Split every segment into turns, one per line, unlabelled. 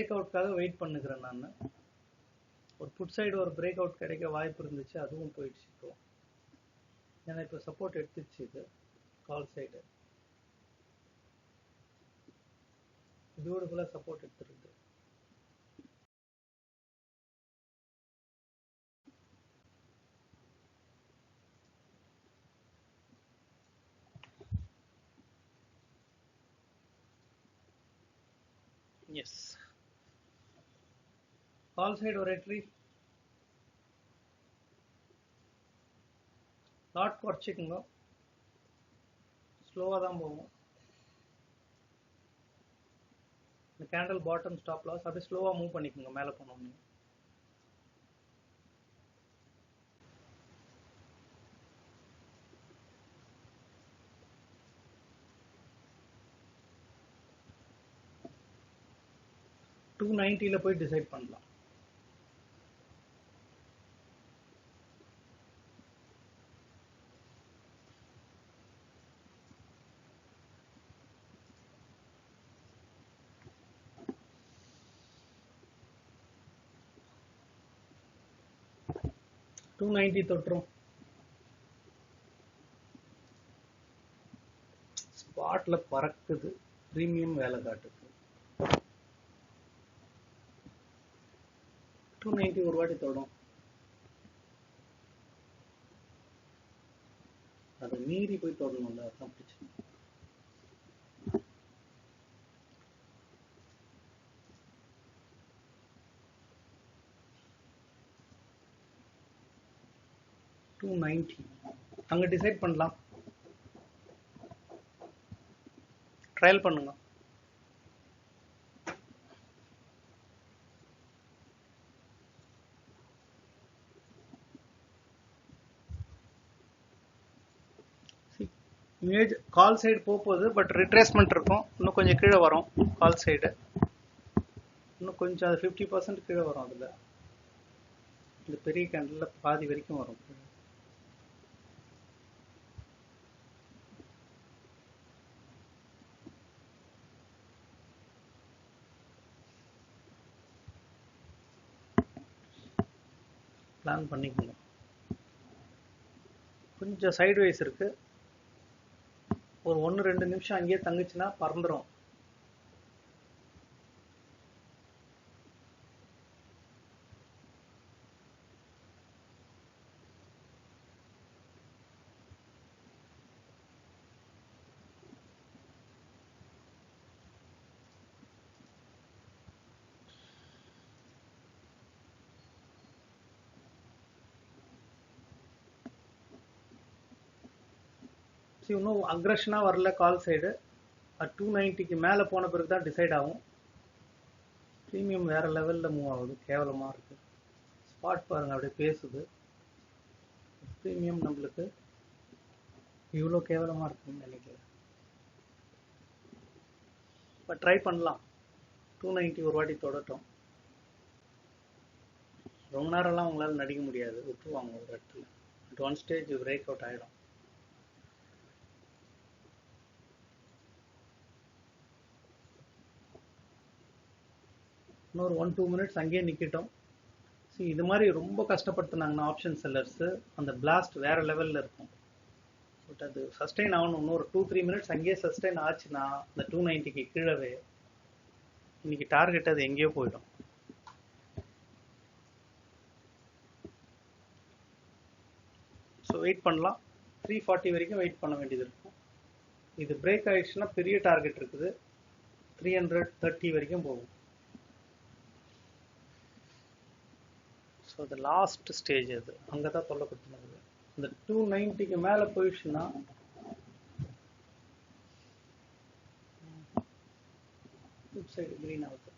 Break அவுட்காக wait பண்ணுக்கிறேன் நான். ஒரு புட் சைடு ஒரு பிரேக் அவுட் கிடைக்க வாய்ப்பு இருந்துச்சு அதுவும் போயிடுச்சு இப்போ. ஏன்னா இப்போ சப்போர்ட் எடுத்துச்சு இது கால் சைடு பியூட்டிஃபுல்லாக சப்போர்ட் எடுத்துருக்கு எஸ் கால் சைடு லாட் குறைச்சிக்கோங்க. ஸ்லோவாக தான் போகும். இந்த கேண்டில் பாட்டம் ஸ்டாப் லாஸ் அப்படியே ஸ்லோவாக மூவ் பண்ணிக்கோங்க. மேலே போனோம்னு டூ நைன்ட்டியில் போய் டிசைட் பண்ணலாம். டூ நைன்டி தொட்டுரும். ஸ்பாட்ல பறக்குது. ப்ரீமியம் வேலை காட்டுது. டூ நைன்டி ஒரு வாட்டி தொடும். அதை மீறி போய் தொடணும்ல அதான் பிரச்சனை. டூ நைன்டி அங்கே டிசைட் பண்ணலாம். ட்ரையல் பண்ணுங்க. இமேஜ் கால் சைடு போக போகுது பட் ரிட்ரேஸ்மெண்ட் இருக்கும். இன்னும் கொஞ்சம் கீழே வரும் கால் சைடு இன்னும் கொஞ்சம் அது ஃபிஃப்டி பர்சன்ட் கீழே வரும் அதில். இந்த பெரிய கேண்டில் பாதி வரைக்கும் வரும். பிளான் பண்ணிக்கணும் கொஞ்சம் சைடு வைஸ் இருக்கு. ஒரு ஒன்று ரெண்டு நிமிஷம் அங்கேயே தங்குச்சுன்னா பறந்துடும் See, இன்னும் அக்ரஷனாக வரல கால் சைடு டூ நைன்ட்டிக்கு மேலே போன பிறகு தான் டிசைட் ஆகும். ப்ரீமியம் வேற லெவலில் மூவ் ஆகுது. கேவலமாக இருக்கு. ஸ்பாட் பாருங்க அப்படியே பேசுது. ப்ரீமியம் நம்மளுக்கு இவ்வளோ கேவலமாக இருக்குன்னு நினைக்கிறேன். இப்போ ட்ரை பண்ணலாம். டூ நைன்ட்டி ஒரு வாட்டி தொடட்டும். ரொம்ப நேரம்லாம் உங்களால் நடிக்க முடியாது. விட்டுருவாங்க ஒரு இடத்துல. At one stage break out ஆகிடும் இன்னொரு ஒன் டூ மினிட்ஸ் அங்கேயே நிற்கட்டும் ஸோ இது மாதிரி ரொம்ப கஷ்டப்படுத்துனாங்கன்னா ஆப்ஷன் செல்லர்ஸு அந்த பிளாஸ்ட் வேறு லெவலில் இருக்கும். பட் அது சஸ்டெயின் ஆகணும். இன்னொரு டூ த்ரீ மினிட்ஸ் அங்கேயே சஸ்டெயின் ஆச்சுன்னா அந்த டூ நைன்ட்டிக்கு கீழவே இன்னைக்கு டார்கெட் அது எங்கேயோ போயிடும். ஸோ வெயிட் பண்ணலாம். த்ரீ ஃபார்ட்டி வரைக்கும் வெயிட் பண்ண வேண்டியது இருக்கும். இது பிரேக் ஆயிடுச்சுன்னா பெரிய டார்கெட் இருக்குது. த்ரீ ஹண்ட்ரட் தேர்ட்டி வரைக்கும் போகும். ஸோ அது லாஸ்ட் ஸ்டேஜ் அது அங்கே தான் தொல்லை இந்த டூ நைன்ட்டிக்கு மேலே போயிடுச்சுன்னா சைடு க்ரீன் ஆகுது.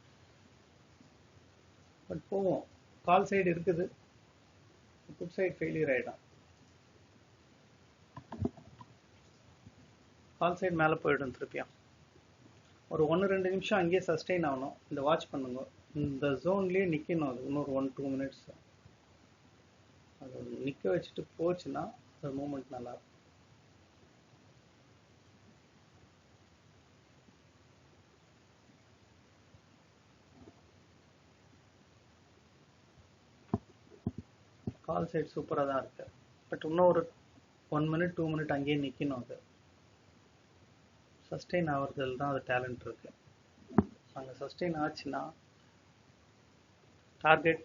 பட் போவோம். கால் சைடு இருக்குது. குட் சைடு ஃபெயிலியர் ஆகிடும் கால் சைடு மேலே போயிடும் திருப்பியும். ஒரு ஒன்று ரெண்டு நிமிஷம் அங்கேயே சஸ்டெயின் ஆகணும். இந்த வாட்ச் பண்ணுங்க. இந்த ஜோன்லேயே நிற்கணும் அது. இன்னொரு ஒன் டூ மினிட்ஸ் அது நிற்க வச்சுட்டு போச்சுன்னா அந்த மூமெண்ட் நல்லா இருக்கும். கால் சைட் சூப்பராக தான் இருக்கு. பட் இன்னும் ஒரு ஒன் மினிட் டூ மினிட் அங்கேயே நிற்கணும் அது. சஸ்டெயின் ஆகிறதுல தான் அது டேலண்ட் இருக்கு. அங்கே சஸ்டெயின் ஆச்சுன்னா டார்கெட்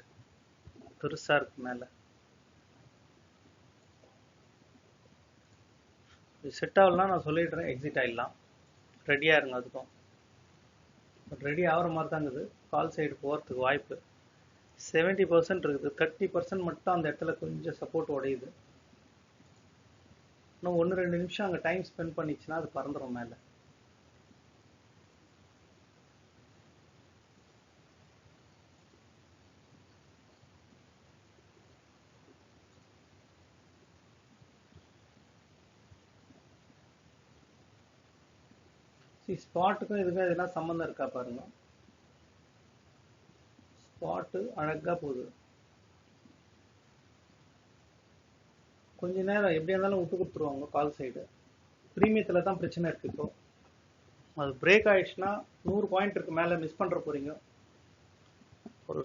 பெருசாக இருக்கு மேலே. இது செட் ஆகலாம் நான் சொல்லிடுறேன் எக்ஸிட் ஆகிடலாம் ரெடியாக இருங்க அதுக்கும். பட் ரெடி ஆகிற மாதிரி தான் இருக்குது. கால் சைடு போகிறதுக்கு வாய்ப்பு. செவன்ட்டி பர்சன்ட் இருக்குது. தேர்ட்டி பர்சன்ட் மட்டும் அந்த இடத்துல கொஞ்சம் சப்போர்ட் உடையுது. இன்னும் ஒன்று ரெண்டு நிமிஷம் அங்கே டைம் ஸ்பெண்ட் பண்ணிச்சுன்னா அது பறந்துடும் மேலே. ஸ்பாட்டுக்கும் இதுக்கும் எதுனா சம்மந்தம் இருக்கா பாருங்க. ஸ்பாட்டு அழகா போகுது. கொஞ்ச நேரம் எப்படியா இருந்தாலும் விட்டு கொடுத்துருவாங்க கால் சைடு ப்ரீமியத்தில் தான் பிரச்சனை இருக்கு இப்போ. அது பிரேக் ஆயிடுச்சுன்னா நூறு பாயிண்ட் இருக்கு மேலே மிஸ் பண்ணுற போறீங்க. ஒரு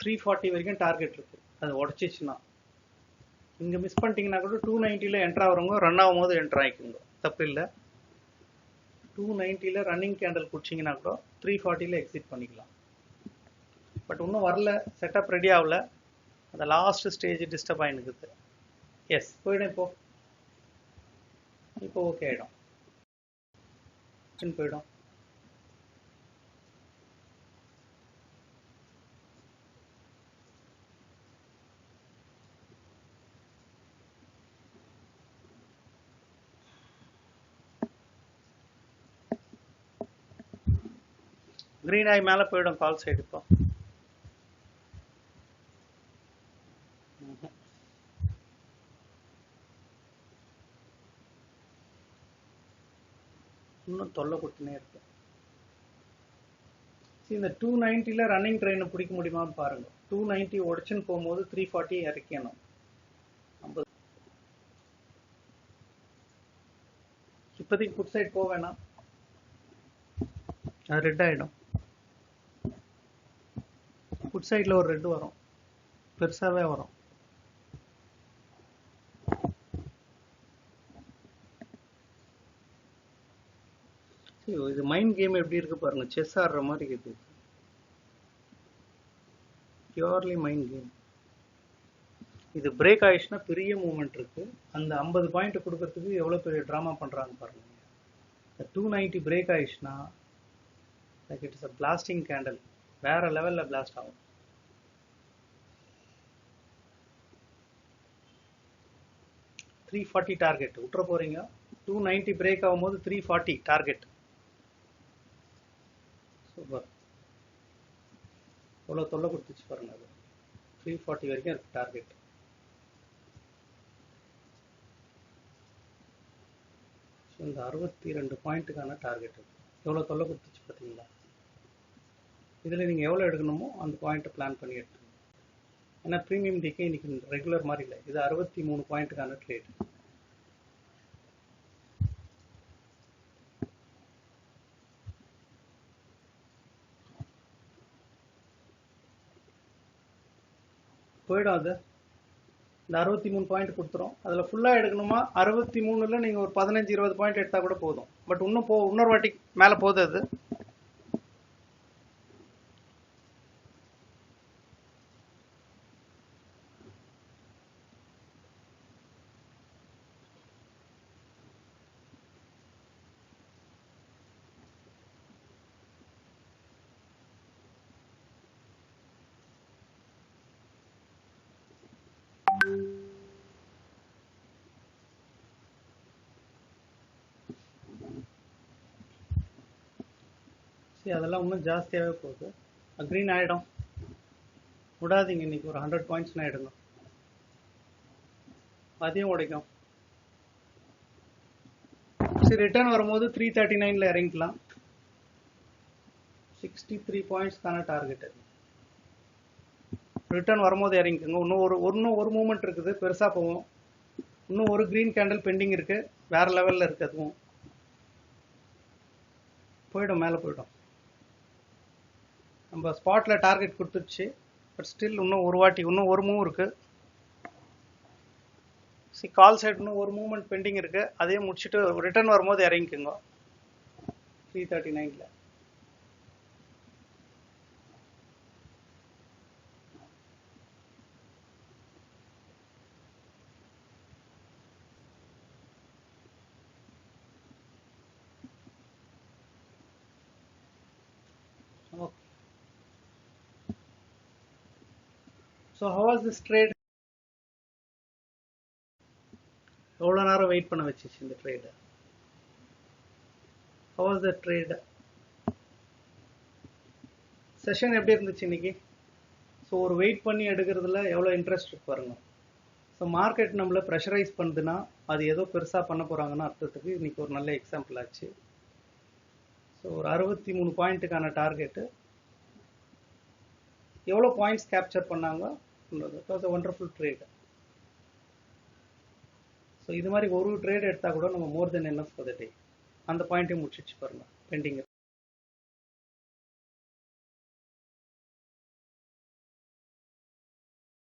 த்ரீ ஃபார்ட்டி வரைக்கும் டார்கெட் இருக்கு. அது உடச்சிச்சுன்னா. இங்கே மிஸ் பண்ணிட்டீங்கன்னா கூட டூ நைன்ட்டியில் என்ட்ரு ஆகிறவங்க ரன் ஆகும்போது என்ட்ரு ஆகிக்குங்க தப்பு இல்லை. டூ நைன்ட்டியில் ரன்னிங் கேண்டில் குடிச்சிங்கன்னா கூட த்ரீ ஃபார்ட்டியில் எக்ஸிட் பண்ணிக்கலாம். பட் இன்னும் வரல செட்டப் ரெடி ஆகல. அந்த லாஸ்ட் ஸ்டேஜ் டிஸ்டர்ப் ஆகினுக்குது எஸ் போயிடும் இப்போ. இப்போ ஓகே ஆகிடும் போயிடும். கிரீன் ஆகி மேலே போயிடும் கால் சைடு இப்போ. இன்னும் தொல்லை கொடுத்துனே இருக்கு. இந்த டூ நைன்ட்டியில் ரன்னிங் ட்ரெயினை பிடிக்க முடியுமான்னு பாருங்க. டூ நைன்ட்டி உடச்சுன்னு போகும்போது த்ரீ ஃபார்ட்டி இறக்கணும் ஐம்பது. இப்போதைக்கு குட் சைட் போக வேணாம். அது ரெட் ஆகிடும் ஃபுட் சைடில் ஒரு ரெட்டு வரும். பெருசாகவே வரும். சரி, இது மைண்ட் கேம் எப்படி இருக்கு பாருங்க. செஸ் ஆடுற மாதிரி இருக்குது பியூர்லி மைண்ட் கேம் இது பிரேக் ஆயிடுச்சுன்னா பெரிய மூமெண்ட் இருக்கு. அந்த ஐம்பது பாயிண்ட் கொடுக்கறதுக்கு எவ்வளோ பெரிய ட்ராமா பண்றாங்க பாருங்க. இந்த டூ நைன்ட்டி பிரேக் ஆயிடுச்சுன்னா like it's a blasting candle வேற லெவலில் பிளாஸ்ட் ஆகும். த்ரீ ஃபார்ட்டி டார்கெட் விட்டுற போறீங்க. டூ நைன்ட்டி பிரேக் ஆகும்போது த்ரீ ஃபார்ட்டி டார்கெட் சூப்பர் எவ்வளோ தொல்லை கொடுத்துச்சு பாருங்க அது. த்ரீ ஃபார்ட்டி வரைக்கும் இருக்கு டார்கெட் இந்த அறுபத்தி ரெண்டு பாயிண்ட்டுக்கான டார்கெட் எவ்வளோ தொல்லை கொடுத்துச்சு பார்த்தீங்களா இதில் நீங்கள் எவ்வளோ எடுக்கணுமோ அந்த பாயிண்ட்டை பிளான் பண்ணி எடுத்துக்கணும் ஏன்னா ப்ரீமியம் டிக்கே இன்னைக்கு ரெகுலர் மாதிரி இல்லை. இது அறுபத்தி மூணு பாயிண்ட்டுக்கான ட்ரேட் போயிடும் அது. இந்த அறுபத்தி மூணு பாயிண்ட் கொடுத்துரும் அதில் ஃபுல்லாக எடுக்கணுமா? அறுபத்தி மூணுல நீங்கள் ஒரு பதினஞ்சு இருபது பாயிண்ட் எடுத்தால் கூட போதும். பட் இன்னும் போ இன்னொரு வாட்டி மேலே போகுது அது. ஜாஸ்தி அதெல்லாம் இன்னும் ஜாஸ்தியாகவே போகுது. க்ரீன் ஆகிடும் விடாதீங்க இன்னைக்கு ஒரு ஹண்ட்ரட் பாயிண்ட்ஸ்னா எடுங்க அதையும் உடைக்கும். சரி ரிட்டர்ன் வரும்போது த்ரீ தேர்ட்டி நைனில் இறங்கிக்கலாம். சிக்ஸ்டி த்ரீ பாயிண்ட்ஸ் தானே டார்கெட் ரிட்டர்ன் வரும்போது இறங்கிக்கோங்க. இன்னும் ஒரு இன்னும் ஒரு மூமெண்ட் இருக்குது பெருசாக போகும். இன்னும் ஒரு க்ரீன் கேண்டில் பெண்டிங் இருக்கு. வேற லெவலில் இருக்கு அதுவும். போயிடும் மேலே போயிடும். நம்ம ஸ்பாட்டில் டார்கெட் கொடுத்துருச்சு. பட் ஸ்டில் இன்னும் ஒரு வாட்டி இன்னும் ஒரு மூவ் இருக்குது சி கால் சைட் இன்னும் ஒரு மூவ்மெண்ட் பெண்டிங் இருக்குது அதையும் முடிச்சுட்டு ரிட்டர்ன் வரும்போது இறங்கிக்கோங்க. த்ரீ தேர்ட்டி நைனில் so how was this trade எவ்வளோ நேரம் வெயிட் பண்ண வச்சிச்சு இந்த trade how was the trade session எப்படி இருந்துச்சு இன்னைக்கு? ஸோ ஒரு வெயிட் பண்ணி எடுக்கிறதுல எவ்வளோ இன்ட்ரெஸ்ட் இருக்கு பாருங்க. ஸோ மார்க்கெட் நம்மளை ப்ரெஷரைஸ் பண்ணுதுன்னா அது ஏதோ பெருசாக பண்ண போகிறாங்கன்னு அர்த்தத்துக்கு இன்னைக்கு ஒரு நல்ல எக்ஸாம்பிள் ஆச்சு. ஸோ ஒரு அறுபத்தி மூணு பாயிண்ட்டுக்கான டார்கெட்டு எவ்வளோ பாயிண்ட்ஸ் கேப்சர் பண்ணாங்க was a wonderful trade so இது மாதிரி ஒரு ட்ரேட் எடுத்தால் கூட நம்ம மோர் தென் என்ன ஃபார் த டே அந்த பாயிண்ட்டையும் முடிச்சிச்சு பாருங்க பெண்டிங்